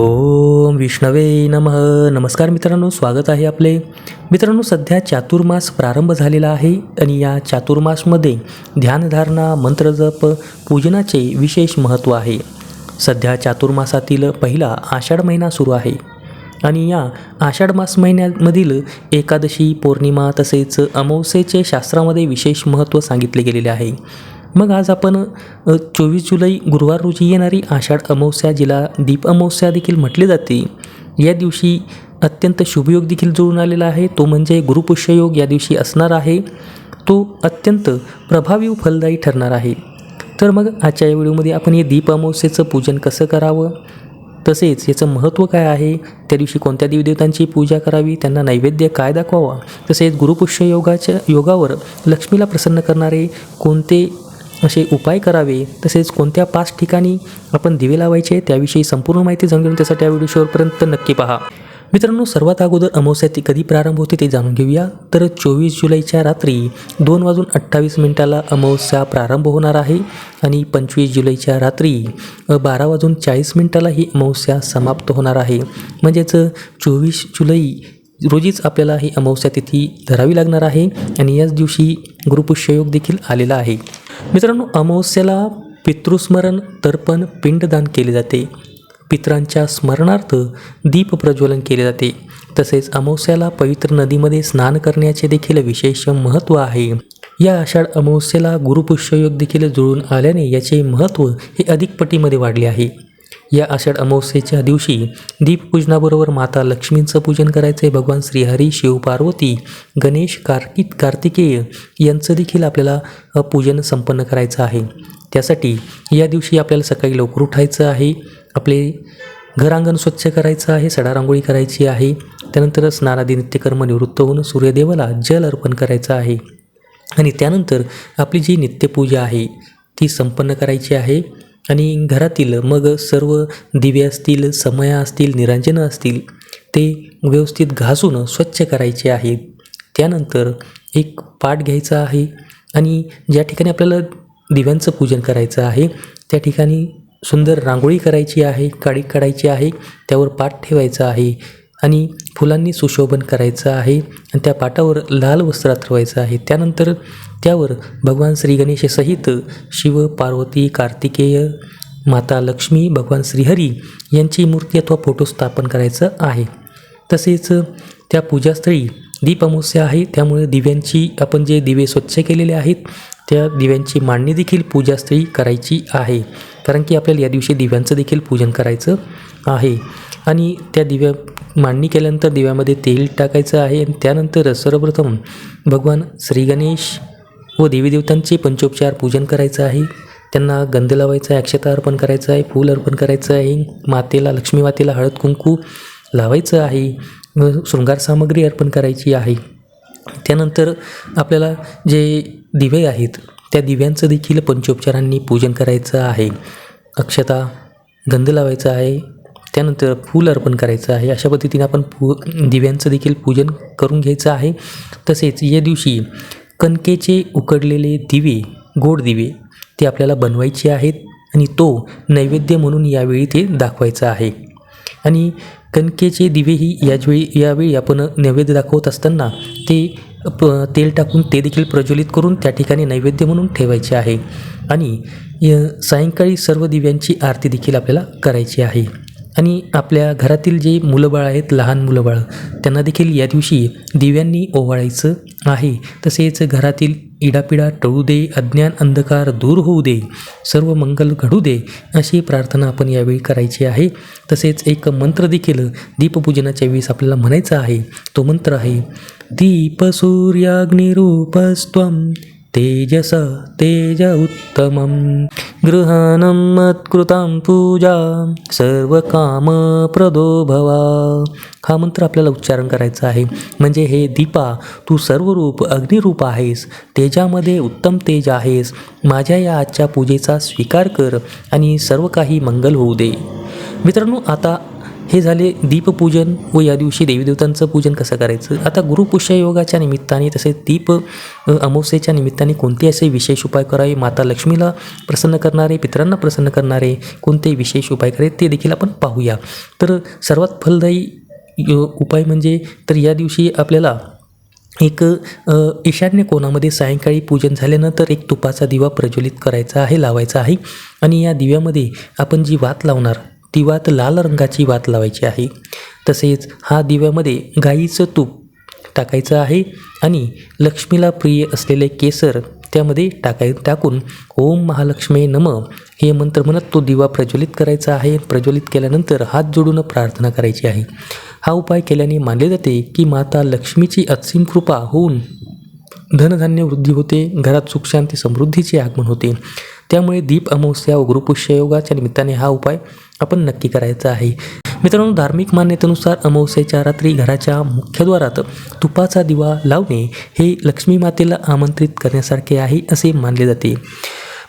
ओम विष्णवे नमः. नमस्कार मित्रांनो स्वागत आहे आपले. मित्रांनो सध्या चातुर्मास प्रारंभ झालेला आहे आणि या चातुर्मासमध्ये ध्यानधारणा मंत्रजप पूजनाचे विशेष महत्त्व आहे. सध्या चातुर्मासातील पहिला आषाढ महिना सुरू आहे आणि या आषाढ मास महिन्यामधील एकादशी पौर्णिमा तसेच अमावस्येचे शास्त्रामध्ये विशेष महत्त्व सांगितले गेलेले आहे. मग आज आपण चोवीस जुलै गुरुवार रोजी येणारी आषाढ अमावस्या जिला दीप अमावस्या देखील म्हटले जाते. या दिवशी अत्यंत शुभयोग देखील जुळून आलेला आहे. तो म्हणजे गुरुपुष्ययोग या दिवशी असणार आहे. तो अत्यंत प्रभावी व फलदायी ठरणार आहे. तर मग आजच्या या व्हिडिओमध्ये आपण हे दीप अमावस्येचं पूजन कसं करावं? तसेच याचं महत्त्व काय आहे? त्या दिवशी कोणत्या देवदेवतांची पूजा करावी? त्यांना नैवेद्य काय दाखवावा? तसेच गुरुपुष्य योगाच्या योगावर लक्ष्मीला प्रसन्न करणारे कोणते असे उपाय करावे तसेच कोणत्या पाच ठिकाणी आपण दिवे लावायचे त्याविषयी संपूर्ण माहिती जाणून घेऊन त्यासाठी या व्हिडिओ शेवटपर्यंत नक्की पहा. मित्रांनो सर्वात अगोदर अमावस्या ती कधी प्रारंभ होते ते जाणून घेऊया. तर चोवीस जुलैच्या रात्री दोन वाजून अठ्ठावीस मिनिटाला अमावस्या प्रारंभ होणार आहे आणि पंचवीस जुलैच्या रात्री बारा वाजून चाळीस मिनिटाला ही अमावस्या समाप्त होणार आहे. म्हणजेच चोवीस जुलै रोजीच आपल्याला ही अमावस्या तिथी धरावी लागणार आहे आणि याच दिवशी गुरुपुष्ययोग देखील आलेला आहे. मित्रांनो अमावस्याला पितृस्मरण तर्पण पिंडदान केले जाते. पितरांच्या स्मरणार्थ दीप प्रज्वलन केले जाते. तसेच अमावस्याला पवित्र नदीमध्ये स्नान करण्याचे देखील विशेष महत्त्व आहे. या आषाढ अमावस्येला गुरुपुष्ययोग देखील जुळून आल्याने याचे महत्त्व हे अधिक पटीमध्ये वाढले आहे. या आषाढ अमावस्येच्या दिवशी दीपपूजनाबरोबर माता लक्ष्मींचं पूजन करायचं आहे भगवान श्रीहरी शिवपार्वती गणेश कार्तिक कार्तिकेय यांचं देखील आपल्याला पूजन संपन्न करायचं आहे. त्यासाठी या दिवशी आपल्याला सकाळी लवकर उठायचं आहे. आपले घरांगण स्वच्छ करायचं आहे सडा रांगोळी करायची आहे. त्यानंतर स्नानादी नित्यकर्म निवृत्त होऊन सूर्यदेवाला जल अर्पण करायचं आहे. आणि त्यानंतर आपली जी नित्यपूजा आहे ती संपन्न करायची आहे. आणि घरातील मग सर्व दिवे असतील समया असतील निरांजनं असतील ते व्यवस्थित घासून स्वच्छ करायचे आहेत. त्यानंतर एक पाट घ्यायचा आहे आणि ज्या ठिकाणी आपल्याला दिव्यांचं पूजन करायचं आहे त्या ठिकाणी सुंदर रांगोळी करायची आहे काडी काढायची आहे त्यावर पाठ ठेवायचा आहे. आणि फुलांनी सुशोभन करायचं आहे आणि त्या पाटावर लाल वस्त्र अथरवायचं आहे. त्यानंतर त्यावर भगवान श्री गणेशसहित शिव पार्वती कार्तिकेय माता लक्ष्मी भगवान श्रीहरी यांची मूर्ती अथवा फोटो स्थापन करायचं आहे. तसेच त्या पूजास्थळी दीप अमावस्या आहे. त्यामुळे दिव्यांची आपण जे दिवे स्वच्छ केलेले आहेत त्या दिव्यांची मांडणी देखील पूजास्थळी करायची आहे. कारण की आपल्याला या दिवशी दिव्यांचं देखील पूजन करायचं आहे. आणि त्या दिव्या मांडणी केल्यानंतर दिव्यामध्ये तेल टाकायचं आहे आणि त्यानंतर सर्वप्रथम भगवान श्री गणेश व देवी देवतांचे पंचोपचार पूजन करायचं आहे. त्यांना गंध लावायचा आहे अक्षता अर्पण करायचं आहे फूल अर्पण करायचं आहे मातेला लक्ष्मी मातेला हळद कुंकू लावायचं आहे शृंगार सामग्री अर्पण करायची आहे. त्यानंतर आपल्याला जे दिवे आहेत त्या दिव्यांचं देखील पंचोपचारांनी पूजन करायचं आहे. अक्षता गंध लावायचा आहे. त्यानंतर फूल अर्पण करायचं आहे. अशा पद्धतीने आपण पू दिव्यांचं देखील पूजन करून घ्यायचं आहे. तसेच या दिवशी कणकेचे उकडलेले दिवे गोड दिवे ते आपल्याला बनवायचे आहेत आणि तो नैवेद्य म्हणून यावेळी ते दाखवायचं आहे. आणि कणकेचे दिवेही याचवेळी यावेळी आपण नैवेद्य दाखवत असताना ते प तेल टाकून ते देखील प्रज्वलित करून त्या ठिकाणी नैवेद्य म्हणून ठेवायचे आहे. आणि य- सायंकाळी सर्व दिव्यांची आरती देखील आपल्याला करायची आहे. आणि आपल्या घरातील जे मुलंबाळ आहेत लहान मुलंबाळ त्यांना देखील या दिवशी दिव्यांनी ओवाळायचं आहे. तसेच घरातील इडापिडा टळू दे अज्ञान अंधकार दूर होऊ दे सर्व मंगल घडू दे अशी प्रार्थना आपण यावेळी करायची आहे. तसेच एक मंत्र देखील दीपपूजनाच्या वेळेस आपल्याला म्हणायचा आहे. तो मंत्र आहे दीप सूर्याग्निरूपस्त्वं तेजस तेज उत्तमं गृहाणं मत्कृतां पूजा। सर्वकामप्रदो भवा हा मंत्र आपल्याला उच्चारण करायचा आहे. म्हणजे हे दीपा तू सर्वरूप अग्निरूप आहेस. तेजामध्ये उत्तम तेज आहेस. माझ्या या आजच्या पूजेचा स्वीकार कर आणि सर्व काही मंगल होऊ दे. मित्रांनो आता हे झाले दीपपूजन व या दिवशी देवीदेवतांचं पूजन कसं करायचं? आता गुरुपुष्ययोगाच्या निमित्ताने तसेच दीप अमावस्येच्या निमित्ताने कोणते असे विशेष उपाय करावे? माता लक्ष्मीला प्रसन्न करणारे पितरांना प्रसन्न करणारे कोणते विशेष उपाय करावे ते देखील आपण पाहूया. तर सर्वात फलदायी यो- उपाय म्हणजे तर या दिवशी आपल्याला एक ईशान्य कोणामध्ये सायंकाळी पूजन झाल्यानंतर एक तुपाचा दिवा प्रज्वलित करायचा आहे लावायचा आहे. आणि या दिव्यामध्ये आपण जी वात लावणार ती वात लाल रंगाची वात लावायची आहे. तसेच हा दिव्यामध्ये गाईचं तूप टाकायचं आहे आणि लक्ष्मीला प्रिय असलेले केसर त्यामध्ये टाकाय टाकून ओम महालक्ष्मी नम हे मंत्र म्हणत तो दिवा प्रज्वलित करायचा आहे. प्रज्वलित केल्यानंतर हात जोडून प्रार्थना करायची आहे. हा उपाय केल्याने मानले जाते की माता लक्ष्मीची असीम कृपा होऊन धनधान्य वृद्धी होते. घरात सुखशांती समृद्धीचे आगमन होते. त्यामुळे दीप अमावस्या व गुरुपुष्ययोगाच्या निमित्ताने हा उपाय आपण नक्की करायचं आहे. मित्रांनो धार्मिक मान्यतेनुसार अमावस्येच्या रात्री घराच्या मुख्यद्वारात तुपाचा दिवा लावणे हे लक्ष्मी मातेला आमंत्रित करण्यासारखे आहे असे मानले जाते.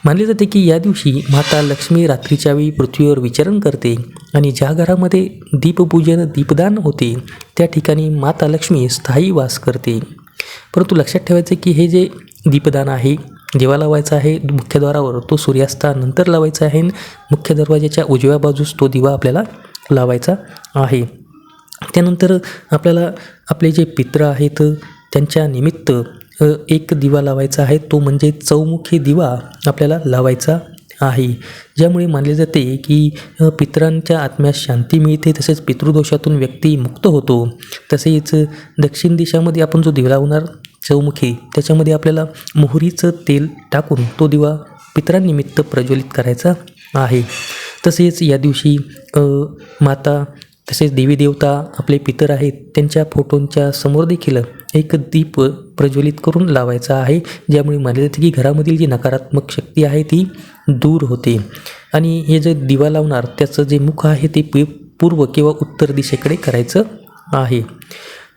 मानले जाते की या दिवशी माता लक्ष्मी रात्रीच्या वेळी पृथ्वीवर विचरण करते आणि ज्या घरामध्ये दीपपूजन दीपदान होते त्या ठिकाणी माता लक्ष्मी स्थायी वास करते. परंतु लक्षात ठेवायचे की हे जे दीपदान आहे जेव्हा लावायचा आहे मुख्यद्वारावर तो सूर्यास्तानंतर लावायचा आहे मुख्य दरवाजाच्या उजव्या बाजूस तो दिवा आपल्याला लावायचा आहे. त्यानंतर आपल्याला आपले जे पित्र आहेत त्यांच्या निमित्त एक दिवा लावायचा आहे. तो म्हणजे चौमुखी दिवा आपल्याला लावायचा आहे. ज्यामुळे मानले जाते की पितरांच्या आत्म्यास शांती मिळते तसेच पितृदोषातून व्यक्ती मुक्त होतो. तसेच दक्षिण दिशामध्ये आपण जो दिवा लावणार चौमुखी त्याच्यामध्ये आपल्याला मोहरीचं तेल टाकून तो दिवा पितरांनिमित्त प्रज्वलित करायचा आहे. तसेच या दिवशी माता तसेच देवी देवता आपले पितर आहेत त्यांच्या फोटोंच्या समोर देखील एक दीप प्रज्वलित करून लावायचा आहे ज्यामुळे मानले जाते की घरामधील जी नकारात्मक शक्ती आहे ती दूर होते. आणि हे जे दिवा लावणार त्याचं जे मुख आहे ते पूर्व किंवा उत्तर दिशेकडे करायचं आहे.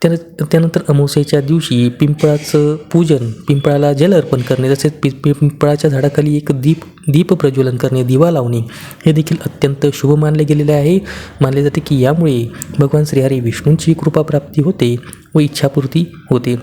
त्यान त्यानंतर अमावस्येच्या दिवशी पिंपळाचं पूजन पिंपळाला जल अर्पण करणे तसेच पि पिंपळाच्या झाडाखाली एक दीप दीप प्रज्वलन करणे दिवा लावणे हे देखील अत्यंत शुभ मानले गेलेले आहे. मानले जाते की यामुळे भगवान श्रीहरी विष्णूंची कृपा प्राप्ती होते व इच्छापूर्ती होते.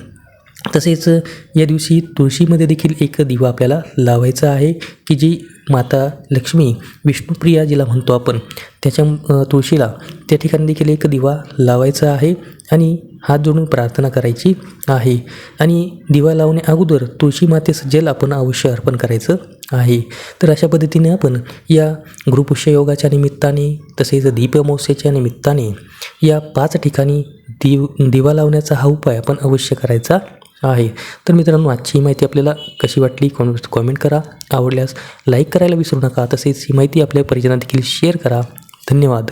तसेच या दिवशी तुळशीमध्ये देखील एक दिवा आपल्याला लावायचा आहे की जी माता लक्ष्मी विष्णुप्रिया जिला म्हणतो आपण त्याच्या तुळशीला त्या ठिकाणी देखील एक दिवा लावायचा आहे. आणि हात जोडून प्रार्थना करायची आहे. आणि दिवा लावणे अगोदर तुळशी मातेचं जल आपण अवश्य अर्पण करायचं आहे. तर अशा पद्धतीने आपण या गुरुपुष्य योगाच्या निमित्ताने तसेच दीप निमित्ताने या पाच ठिकाणी दिव दिवा लावण्याचा हा उपाय आपण अवश्य करायचा आहे. तर मित्रांनो आजची ही माहिती आपल्याला कशी वाटली कॉमेंट कॉमेंट करा. आवडल्यास लाईक करायला विसरू नका. तसेच ही माहिती आपल्या परिजनात देखील शेअर करा. धन्यवाद.